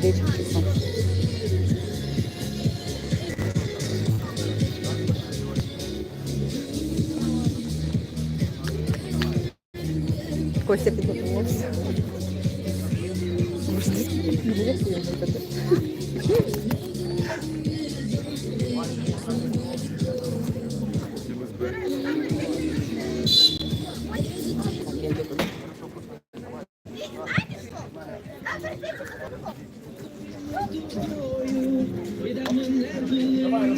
dedicação. Coisa que eu gosto. Gosto Давай,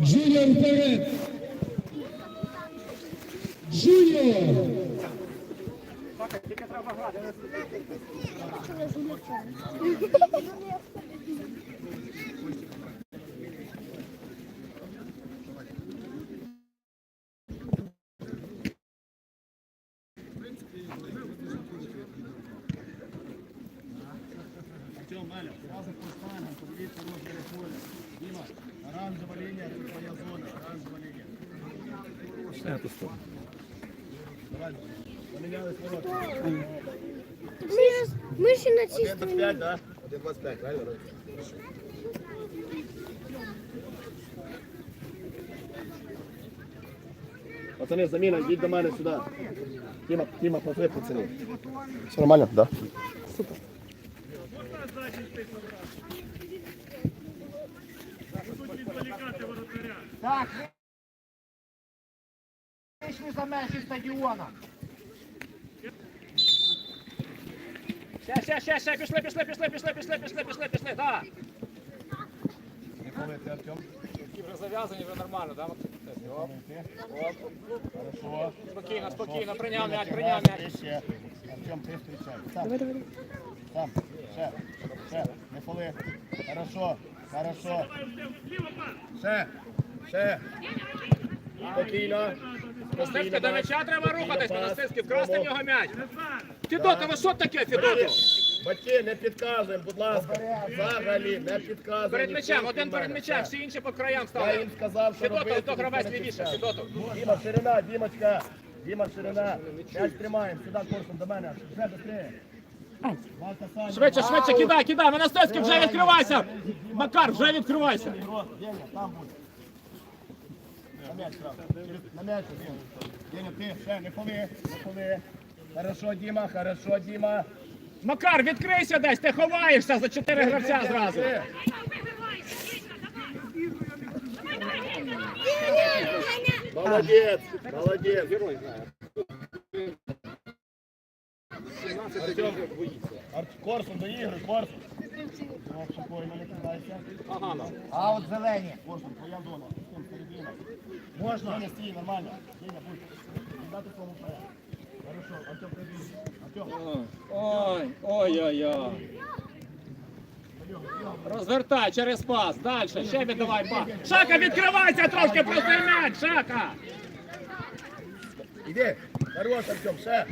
Júnior Pereira. Артем, Маля, сразу по штангам, подивіться розміри поля. Діма, оранжева лінія, це твоя зона, оранжева лінія. Давай, помінялись ворота. Ми ще на цій 1,25, да? 1,25, правильно? Пацани, заміна, йдіть до мене сюди. Тіма, Тіма, позви, пацани. Все нормально? Да. Так, вийшли за межі стадіона. Ще, ще, ще, ще, пішли, пішли, пішли, пішли, пішли, пішли, пішли, пішли, так. Не помити, Артем. Вже зав'язані, вже нормально, так? Хорошо. Спокійно, спокійно, прийняв м'яч, прийняв Ти м'яч. Артем, ти. Сам, давай. сам. Ще, ще. Не фоли. Хорошо, хорошо. Ще, ще. Спокійно. Монастирський, до м'яча треба рухатись, Монастирський, вкрасти в нього м'яч. Фідото, ну що таке, Фідото? Батьки, не підказуємо, будь ласка. Взагалі, не підказуємо. Перед м'ячем, один перед м'ячем, всі інші по краям Я стали. їм сказав, що Фідото, робити. то гравець лівіше, підказує. Фідото. Діма, ширина, Дімочка. Діма, ширина. М'яч тримаємо, сюди курсом до мене. Вже швидше. Швидше, швидше, кидай, кидай, Монастирський, вже відкривайся. Макар, вже відкривайся. Там будь. На м'яч На м'яч, Деня. Деня, ти ще, не поли, не поли. Хорошо, Діма, хорошо, Діма. Макар, відкрийся десь, ти ховаєшся за чотири гравця зразу. Молодець, молодець. Артем, Ар- Корсун, доігруй, Корсун. Не кидайся. Ну. А от зелені. Корсун, твоя зона. Артем, середина. Можна. Деня, стій, нормально. Деня, будь. Не дати тому вперед. Хорошо, Артем, прибіг. Артем, Ой, ой-ой-ой. Розвертай через пас. Далі. Ще віддавай пас. Шака, відкривайся трошки, простий м'яч, Шака. іди. Хорош, Артем, ще.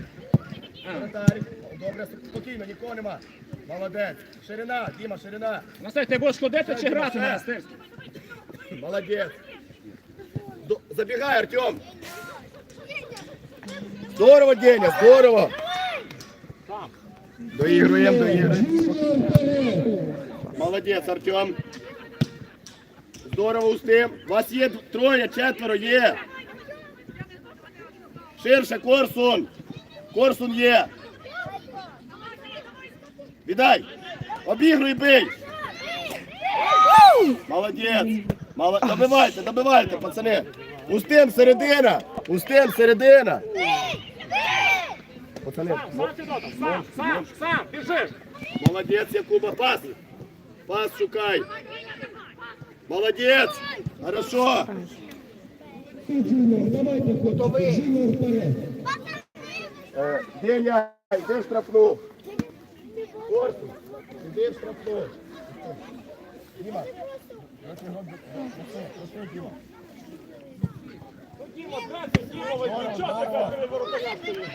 Воротарь. Добре, спокійно, нікого нема. Молодець. Ширина, Діма, ширина. Настя, ти будеш ходити чи грати на? Молодець. До- Забігай, Артем. Здорово, Деня, здорово. Доігруємо, доігруємо. Молодець, Артем. Здорово устим. У вас є троє, четверо є. Ширше, Корсун. Корсун є. Віддай. Обігруй, бий. Молодець. Мало... Добивайте, добивайте, пацани. Устим середина. Устим середина. Пацани, Сам, сам, Федотов, сам, сам, сам, біжиш. молодець, Якуба, пас. Пас шукай. Молодець. Хорошо. Джуніор, давайте, хлопці, Джуніор вперед. Е, Деня, штрафну. Корпус, іди в штрафну. Діма. Проси, Діма. Діма, здрасте, Діма, ви чого така?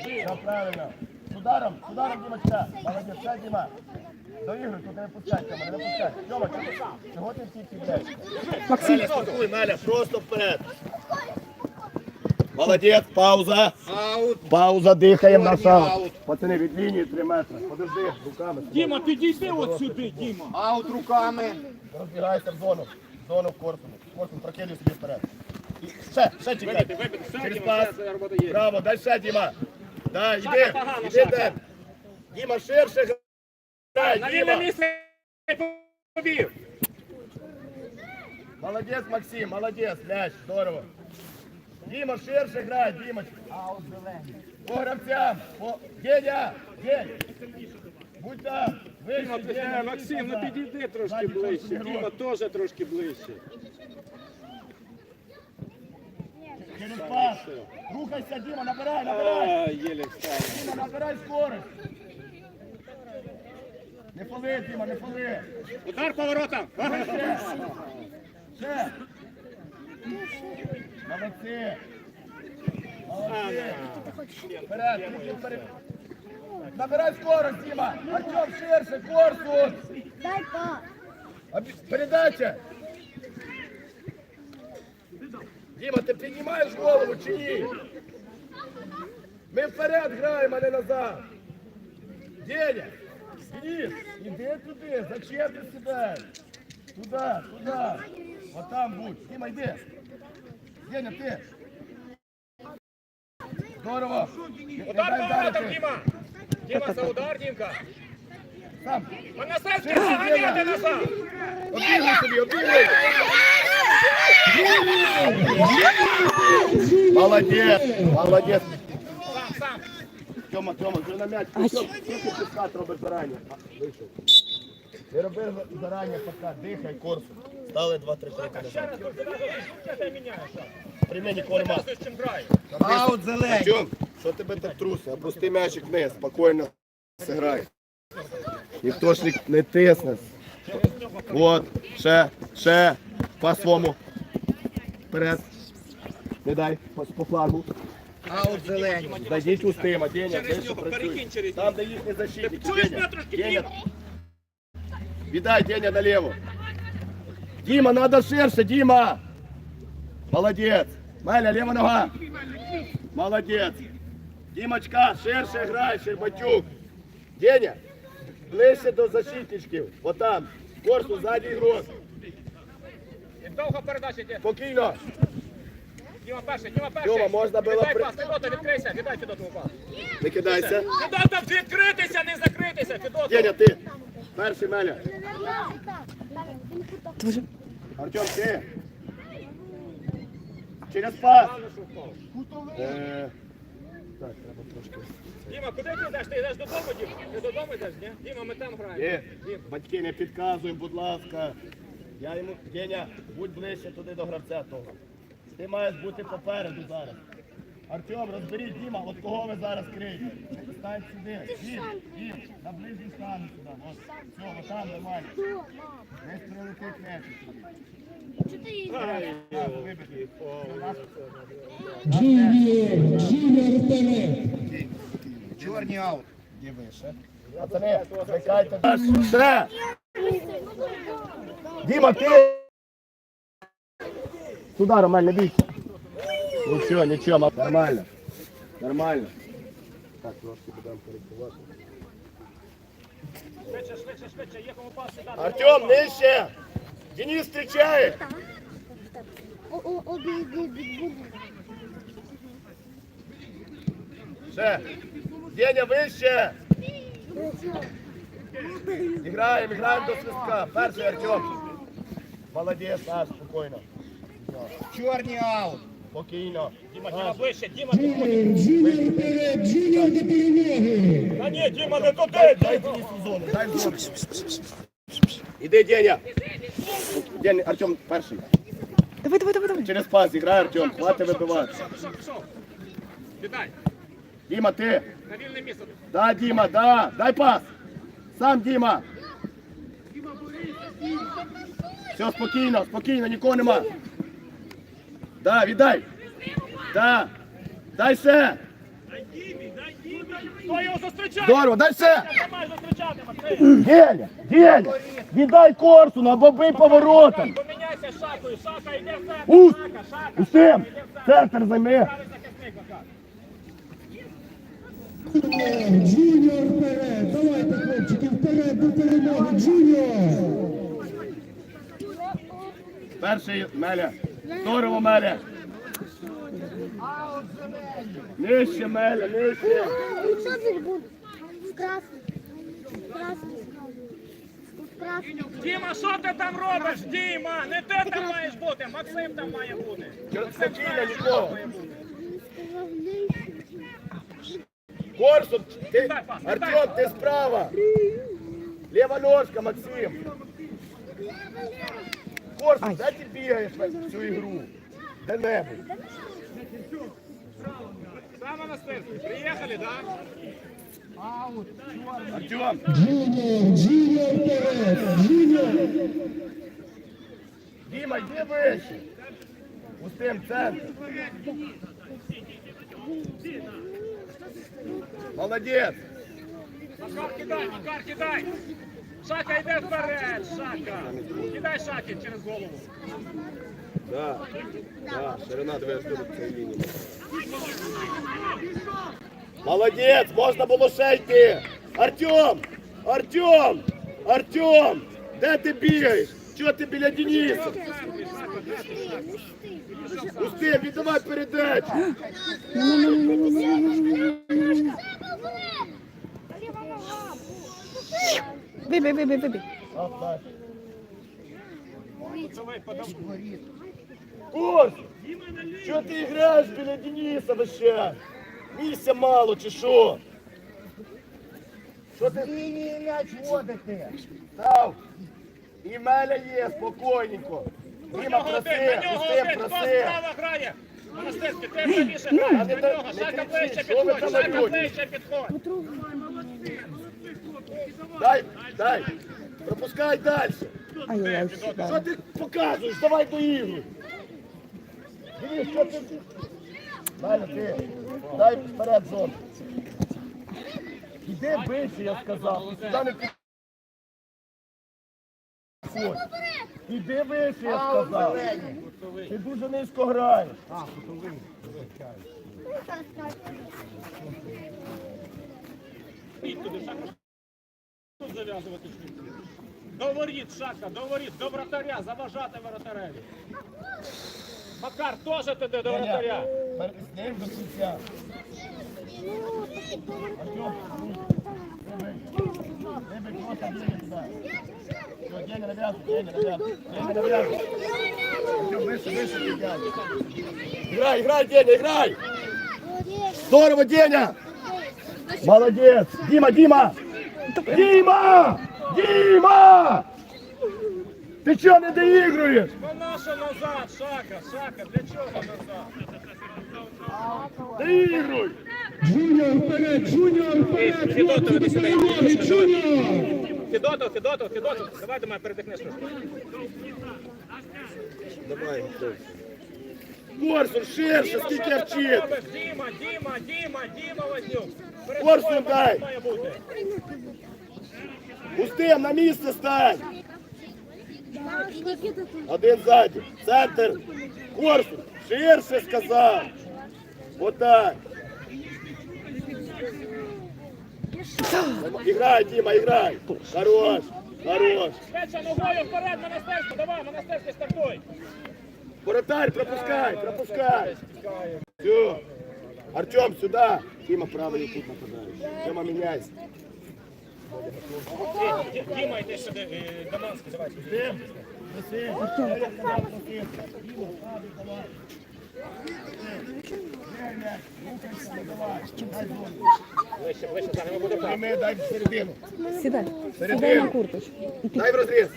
Все правильно. З ударом, з ударом, Дімочка. Молодець, все, Діма. Доігруй, тут не пускай, Тьома, не пускай. Тьома, чого, ти всі кидаєш? Максим, просто вперед. Молодець, пауза. Пауза, дихаємо на аут. Пацани, від лінії 3 метри. Подожди, руками. Діма, підійди от сюди, Діма. Аут руками. Розбігайся в зону. В зону в корпусу. Корпус прокидуй собі вперед. І ще, ще чекай. Вибити, вибити, все, Через Діма, пас. все, це робота є. Браво, дай ще, Діма. Да, Шага іди, погано, іди, Шага. Ден. Діма, ширше грай, На вільне Діма. місце побіг. Молодець, Максим, молодець, м'яч, здорово. Діма, ширше грай, Дімочка. По гравцям, по... Геня, Гень. Будь там, вище, Діма, Максим, ну підійди трошки ближче. Діма теж трошки ближче. Через пас. Рухайся, Діма, набирай, набирай. А, єле встав. Діма, набирай скорость. Не фоли, Діма, не фоли. Удар поворотом. Ще. Ще. Молодці. Молодці. Вперед, руки вперед. Набирай скорость, Діма. Артем, ширше, корпус. Дай пас. Обі- Передача. Діма, ти піднімаєш голову чи ні? Ми вперед граємо, а не назад. Деня, Денис, іди туди, зачем ти себе? Туди, туди. Отам будь. Діма, йди. Деня, ти. Здорово. Не- не Удар поворотом. Діма. Діма, за удар, Дімка. Сам. Заганяти Деня. назад. Обігай собі, обігай. Молодець, молодець. Сам, сам. Тьома, Тьома, вже на м'яч. Тьома, ти підкат робиш зарані? Вийшов. Ти робив зарані подкат, дихай, корпус. Стали два-три кроки Ще назад. раз, ти назад. Ти міняєш. При мені корма. Аут зелений. Тьом, що тебе так труси? Опусти м'ячик вниз, спокійно зіграй. Ніхто ж не- не тисне. От, ще, ще, по своєму. Вперед. Не дай, по, по флагу. Аут зелений. Зайдіть устима, Деня, Через вище нього, перекинь через Там, де їхні защитники. Ти чуєш Деня, Деня. Віддай, Деня, налево. Дима, надо ширше, Дима. Молодець. Маля, лева нога. Молодець. Дімочка, ширше грай, Щербатюк. Деня, ближче до защитничків. Отам. Корпус, ззаді ігрок. Довга передача йде. Спокійно. Діма перший, Діма перший. Діма, можна було Віддай при- пас, Федота, відкрийся, віддай Федотову пас. Не кидайся. Федота, відкритися, не закритися, Федота. Деня, ти. Перший Маля. дуже Артем, ти. Через пас. Е, Так, треба трошки. Діма, куди ти йдеш? Ти йдеш додому, Діма? Ти додому йдеш, ні? Діма, ми там граємо. Батьки, не підказуй, будь ласка. Я йому, Деня, будь ближче туди до гравця того. Ти маєш бути попереду зараз. Артем, розберіть Діма, от кого ви зараз криєте? Стань сюди. Дім, Дім, на ближній стане сюди. От, все, от там нормально. Десь прилетить м'яч. Так, вибити. Джуніор, Джуніор. Чорний аут. Ді вище. Пацани, звикайте. Ще! Діма, ти! Туди, Ромаль, не бійся. Нічого, нічого, ма- нормально. Нормально. Так, трошки будемо коректувати. Швидше, швидше, швидше, є кому пас сюди. Артем, нижче! Денис встречає! Ще! Деня, вище! Іграємо, іграємо до свистка. Перший Артем. Молодець, Саш, спокійно. Чорний аут. Спокійно. Діма, Діма, ближче, Діма, підходь. Джуніор вперед, Джуніор до перемоги. Та ні, Діма, не туди, Дай. Денису зону, дай зону. Іди, Деня. День, Артем перший. Давай, давай, давай, давай. Через пас грай, Артем, хватить вибивати. Пішов, пішов, пішов. Віддай, Діма, ти. на вільне місце. Да, Діма, да. Дай пас. Сам Діма. Все, спокійно, спокійно, нікого нема. Да, віддай. Да. Дай ще. Хто його зустрічає? Здорово, дай ще. Ти маєш зустрічати. Деня, Деня, віддай корсу, або бий поворотом. Поміняйся з шакою, шака йде в центр. Ус, Шака, шака. Устим, центр займи. Правий захисник, Макар. Джуніор вперед. Давайте, хлопчики, вперед до перемоги. Джуніор. Перший Меля. Здорово, Меля. Нижче, Меля, нижче. Что здесь будет? Красный. Красный. Красный. Діма, що ти там робиш? Діма, не ти там маєш бути, Максим там має бути. Спокійно, нікого. Сказал, Корсун, ти, Артем, ти справа. Лева ножка, Максим. Корсун, де ти бігаєш всю ігру? Де-небудь. Сам Монастирський, приїхали, да? Артем, Джуніор, Джуніор вперед. Джуніор. Діма, йди вище. Устим, центр. Молодець. Макар, кидай, Макар, кидай. Шака, йде вперед, Шака. Кидай Шаки через голову. Да, да, ширина двоє до цієї лінії. Молодець, можна було ще. Артем! Артем! Артем! Де ти бігаєш? Чого ти біля Дениса? Пусти, віддавай передачу. Вибій. Давай, подам. Курс! Чого ти граєш біля Дениса час? Місця мало чи що? Що ти Лінії м'яч водити. став? І Меля є, спокійненько. Діма, проси, Устим, проси. грає? Монастирський, ти правіше граєш, не так- нього, не кричи, ближче підходь, там ближче підходь. Дай, дай. Пропускай далі. Що ти показуєш? Давай до ігри. Дивись, що ти. Далі ти. Дай вперед зону. Іди вище, я сказав. Сюди не пи- Ходь. Іди вище, я сказав. Ти дуже низько граєш. Зав'язувати швидко. До воріт, Шака, до воріт, до вратаря, заважати воротареві. Макар, теж туди до вратаря. Ним до кінця. Вище, Деня. Играй, играй, Деня, играй! Здорово, Деня! Молодец! Дима, Дима! Дима! Дима! Ти чого не доігруєш? Вона що назад, Шака, Шака, для чого назад? Доігруй! Джуніор вперед, Джуніор вперед. Хлопці до перемоги. Джуніор. Федотов, Федотов, Федотов, давай до мене передихнеш трошки. Давай, Корсун, ширше, скільки я Діма, Діма, Діма, Діма Вознюк. Корсун дай. Устим, на місце стань. Один ззаді. Центр. Корсун, ширше сказав. Отак. Играй, Дима, играй. Хорош, хорош. Швидше ногою вперед, монастирську, давай, монастирський стартуй. Воротарь, пропускай, пропускай. Все. Артем, сюда. Дима, правый тут нападаешь. Тема, меняйся. Діма, йди сюди, е, Даманський, давай. Устим, Устим. Артем. Ближче, ближче, зараз ми будемо так. Прийми, дай в середину. Сідай. Сідай на курточку. Дай в розріз.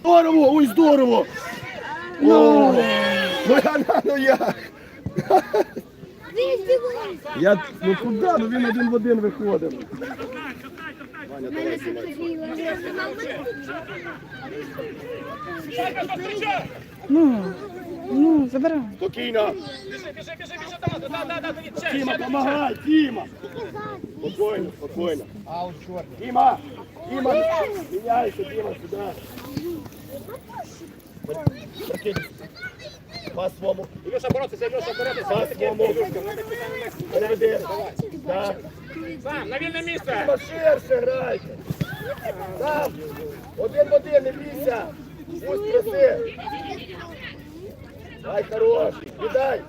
Здорово, ой, здорово. О, ну я, ну як? Він. Я, ну куди? Ну він один в один виходив. Мене! Ну, ну, забирай. Спокійно. Біжи, біжи, біжи, біжи, да, да, да, да, да, Тіма, помагай, Тіма. Спокійно, спокійно. Тіма, Тіма, міняйся, Тіма, сюди. По своєму. Ілюша, боротися, Ілюша, боротися. По своєму. Переведи. Так. Сам, на вільне місце. Тіма, ширше грайте. Там. Один в один, не бійся. Пусть проси. Ай, хорош. Віддай.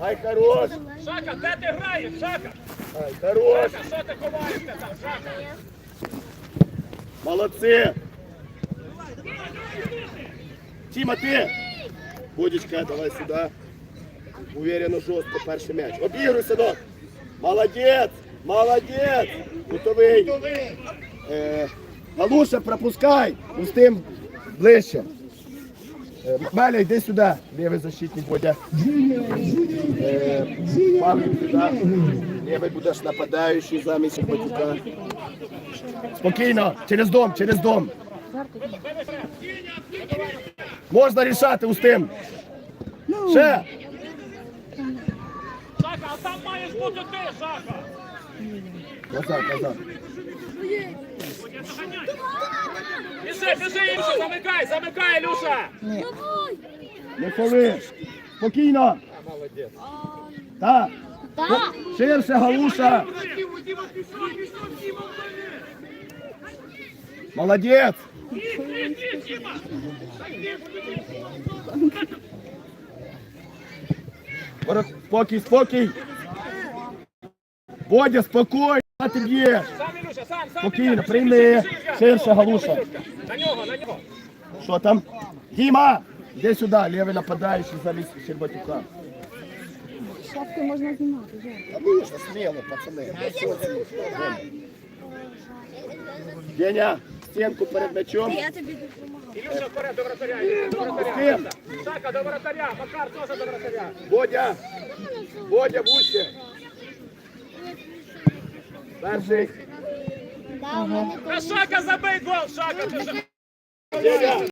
Ай, хорош. Шака, де ти граєш, Шака? Ай, хорош. Шака, що ти ховаєшся там, Шака? Молодцы! Тима, ты! Будечка, давай сюда. Уверенно, жестко, перший м'яч. Обігруй, синок! Молодець! Молодець! Готовий! Е, Галуша, пропускай! Пустим ближче. Е, Меля, йди сюди. Лівий защитник Бодя. Е, Павлік сюди. Лівий будеш нападаючий замість Бодюка. Спокійно, через дом, через дом. Можна рішати устим. Ще. Шака, а там маєш бути ти, Шака. Назад, назад. Біжи, біжи, Ілюша, замикай, замикай, Ілюша. Не коли. Спокійно. Так. Так. Ширше, галуша. Молодець. Спокій, спокій. Бодя, спокійно, а ти б'єш. Спокійно, прийми. Ширше, Галуша. На нього, на нього. Що там? Діма! Іди сюди, лівий нападаючий замість Щербатюка. Шапки можна знімати. А можна сміло, пацани. Деня, стінку перед м'ячом. Я тобі допомагаю. Ілюша, вперед до вратаря, Ілюша, до вратаря. Сака, Шака, до вратаря, Макар теж до вратаря. Бодя! Бодя, будьте. Перший. Шака, забий гол, Шака, ти!